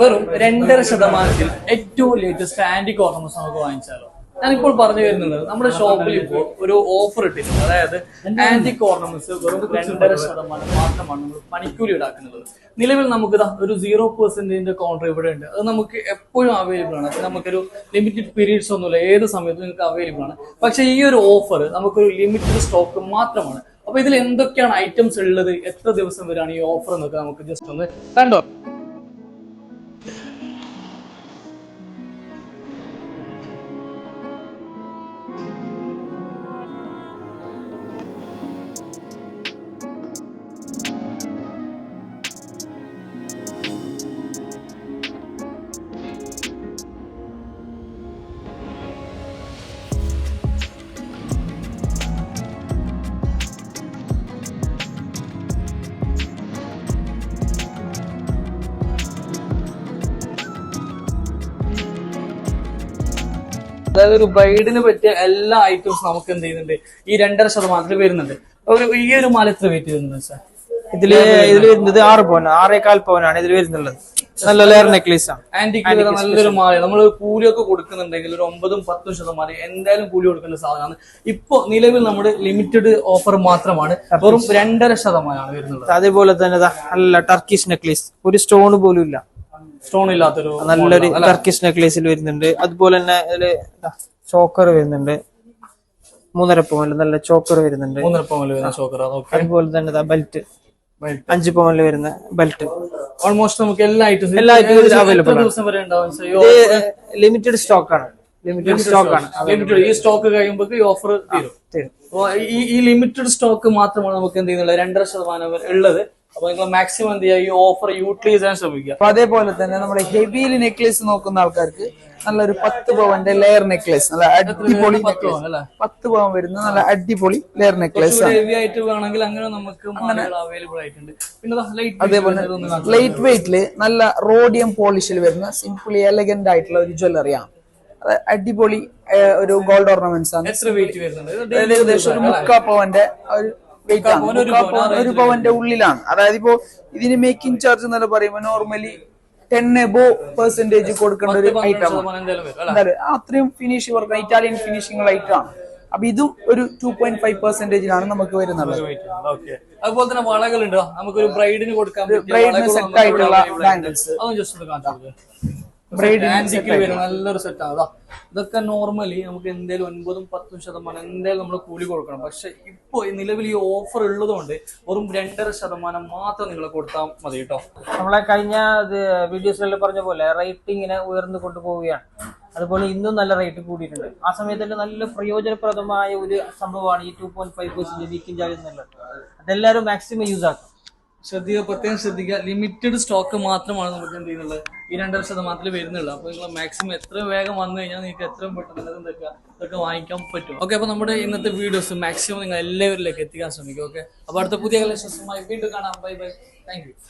വെറും രണ്ടര ശതമാനത്തിൽ ഏറ്റവും ലേറ്റസ്റ്റ് ആന്റിക് ഓർണമെന്റ്സ് നമുക്ക് വാങ്ങിച്ചാലോ? ഞാനിപ്പോൾ പറഞ്ഞു വരുന്നത് നമ്മുടെ ഷോപ്പിൽ ഇപ്പോൾ ഒരു ഓഫർ ഇട്ടിട്ടുണ്ട്. അതായത് ആന്റി ഓർണമെന്റ്സ് വെറും രണ്ടര ശതമാനം മാത്രമാണ് നമ്മൾ പണിക്കൂലി ഈടാക്കുന്നത് നിലവിൽ നമുക്ക് ഒരു സീറോ പെർസെന്റിന്റെ കൗണ്ടർ ഇവിടെ ഉണ്ട്. അത് നമുക്ക് എപ്പോഴും അവൈലബിൾ ആണ്. അത് നമുക്കൊരു ലിമിറ്റഡ് പീരീഡ്സ് ഒന്നുമില്ല ഏത് സമയത്തും നിങ്ങൾക്ക് അവൈലബിൾ ആണ്. പക്ഷേ ഈ ഒരു ഓഫർ നമുക്കൊരു ലിമിറ്റഡ് സ്റ്റോക്ക് മാത്രമാണ്. അപ്പൊ ഇതിൽ എന്തൊക്കെയാണ് ഐറ്റംസ് ഉള്ളത്? എത്ര ദിവസം വരെയാണ് ഈ ഓഫർ എന്നൊക്കെ നമുക്ക് ജസ്റ്റ് ഒന്ന് കണ്ടോ? അതായത് ഒരു ബ്രൈഡിന് പറ്റിയ എല്ലാ ഐറ്റംസ് നമുക്ക് എന്ത് ചെയ്യുന്നുണ്ട്? ഈ രണ്ടര ശതമാനത്തിൽ വരുന്നുണ്ട്. ഒരു ഈ ഒരു മാല എത്ര വെയിറ്റ് വരുന്നുണ്ട് സാർ ഇതിൽ ഇതിൽ വരുന്നത് ആറ് പവൻ ആറേകാൽ പവനാണ് ഇതിൽ വരുന്നുള്ളത്. നല്ല ലെയർ നെക്ലേസ് ആണ് ആന്റിക്ക് നല്ലൊരു മാല. നമ്മൾ കൂലിയൊക്കെ കൊടുക്കുന്നുണ്ടെങ്കിൽ ഒരു ഒമ്പതും പത്തും ശതമാനം എന്തായാലും കൂലി കൊടുക്കേണ്ട സാധനമാണ്. ഇപ്പൊ നിലവിൽ നമ്മുടെ ലിമിറ്റഡ് ഓഫർ മാത്രമാണ്. വെറും രണ്ടര ശതമാനമാണ് വരുന്നത്. അതേപോലെ തന്നെ നല്ല ടർക്കിഷ് നെക്ലേസ് ഒരു സ്റ്റോൺ പോലും ഇല്ല. സ്റ്റോൺ ഇല്ലാത്തൊരു നല്ലൊരു ടർക്കിഷ് നെക്ലേസിൽ വരുന്നുണ്ട്. അതുപോലെ തന്നെ അതിൽ ചോക്കർ വരുന്നുണ്ട്. മൂന്നര പവനിൽ നല്ല ചോക്കർ വരുന്നുണ്ട്. മൂന്നര പവനിൽ വരുന്ന ചോക്കർ അതുപോലെ തന്നെ ബെൽറ്റ് അഞ്ച് പവനിൽ വരുന്ന ബെൽറ്റ് ഓൾമോസ്റ്റ് നമുക്ക് എല്ലാ ഐറ്റംസും എല്ലാ items അവൈലബിൾ ലിമിറ്റഡ് സ്റ്റോക്ക് ആണ്. ലിമിറ്റഡ് സ്റ്റോക്ക് ആണ്. ലിമിറ്റഡ് ഈ സ്റ്റോക്ക് കഴിയുമ്പോൾ ഈ ഓഫർ തീരും. ഈ ലിമിറ്റഡ് സ്റ്റോക്ക് മാത്രമാണ് നമുക്ക് എന്ത് ചെയ്യുന്നുള്ളത്? രണ്ടര ശതമാനം ഉള്ളത്. അപ്പൊ നിങ്ങൾ മാക്സിമം എന്ത് ചെയ്യുക? ഈ ഓഫർ യൂട്ടിലൈസ് ചെയ്യാൻ ശ്രമിക്കുക. അപ്പൊ അതേപോലെ തന്നെ നമ്മുടെ ഹെവിയിൽ നെക്ലേസ് നോക്കുന്ന ആൾക്കാർക്ക് നല്ലൊരു പത്ത് പവന്റെ ലെയർ നെക്ലേസ് നല്ല അടിപൊളി പത്ത്. പവൻ വരുന്ന നല്ല അടിപൊളി ലെയർ നെക്ലേസ് ഹെവി ആയിട്ട് വേണമെങ്കിൽ അങ്ങനെ നമുക്ക് അങ്ങനെ അവൈലബിൾ ആയിട്ടുണ്ട്. പിന്നെ ലൈറ്റ് അതേപോലെ ലൈറ്റ് വെയിറ്റിൽ നല്ല റോഡിയം പോളിഷിൽ വരുന്ന സിംപിളി എലഗന്റ് ആയിട്ടുള്ള ഒരു ജ്വല്ലറിയാണ് അടിപൊളി ഒരു ഗോൾഡ് ഓർണമെന്റ്സ് ആണ്. ഏകദേശം ഒരു മുക്കാ പവന്റെ ഒരു ഒരു പവന്റെ ഉള്ളിലാണ്. അതായത് ഇപ്പോ ഇതിന് മേക്കിംഗ് ചാർജ് എന്നല്ല പറയുമ്പോൾ നോർമലി ടെൻ എബോ പെർസെന്റേജ് കൊടുക്കേണ്ട ഒരു ഐറ്റം അത്രയും finish work Italian finishing light ആണ്. അപ്പൊ ഇതും ഒരു ടു പോയിന്റ് ഫൈവ് പെർസെന്റേജിലാണ് നമുക്ക് വരുന്നത്. അതുപോലെ തന്നെ വളകൾ നമുക്കൊരു ബ്രൈഡിന് കൊടുക്കാൻ ബ്രൈഡിന് സെറ്റ് ആയിട്ടുള്ള available നല്ലൊരു സെറ്റ് അതാ ഇതൊക്കെ നോർമലി നമുക്ക് എന്തേലും ഒൻപതും പത്തും ശതമാനം എന്തേലും നമ്മൾ കൂലി കൊടുക്കണം. പക്ഷെ ഇപ്പൊ നിലവിൽ ഈ ഓഫർ ഉള്ളതുകൊണ്ട് വെറും രണ്ടര ശതമാനം മാത്രം നിങ്ങൾ കൊടുത്താൽ മതി കേട്ടോ. നമ്മളെ കഴിഞ്ഞ വീഡിയോസിലെല്ലാം പറഞ്ഞ പോലെ റേറ്റിങ്ങിനെ ഇങ്ങനെ ഉയർന്നു കൊണ്ടുപോവുകയാണ്. അതുപോലെ ഇന്നും നല്ല റേറ്റ് കൂടിയിട്ടുണ്ട്. ആ സമയത്ത് നല്ല പ്രയോജനപ്രദമായ ഒരു സംഭവമാണ് ഈ ടു പോയിന്റ് ഫൈവ് പെർസെന്റ് വീക്കിൻ ചാർജ് എന്നുള്ളത്. അതെല്ലാവരും മാക്സിമം യൂസ് ആക്കും. ശ്രദ്ധിക്കുക പ്രത്യേകം ശ്രദ്ധിക്കുക. ലിമിറ്റഡ് സ്റ്റോക്ക് മാത്രമാണ് നമുക്ക് എന്ത് ചെയ്യുന്നത്? ഈ രണ്ടര ശതമാനത്തിൽ വരുന്നുള്ളൂ. അപ്പൊ നിങ്ങൾ മാക്സിമം എത്ര വേഗം വന്നു കഴിഞ്ഞാൽ നിങ്ങൾക്ക് എത്രയും പെട്ടെന്ന് എന്തൊക്കെ ഇതൊക്കെ വാങ്ങിക്കാൻ പറ്റും. ഓക്കെ അപ്പൊ നമ്മുടെ ഇന്നത്തെ വീഡിയോസ് മാക്സിമം നിങ്ങൾ എല്ലാവരിലേക്ക് എത്തിക്കാൻ ശ്രമിക്കും ഓക്കെ അപ്പൊ അടുത്ത പുതിയ കളക്ഷൻസുമായി വീണ്ടും കാണാം. Bye bye thank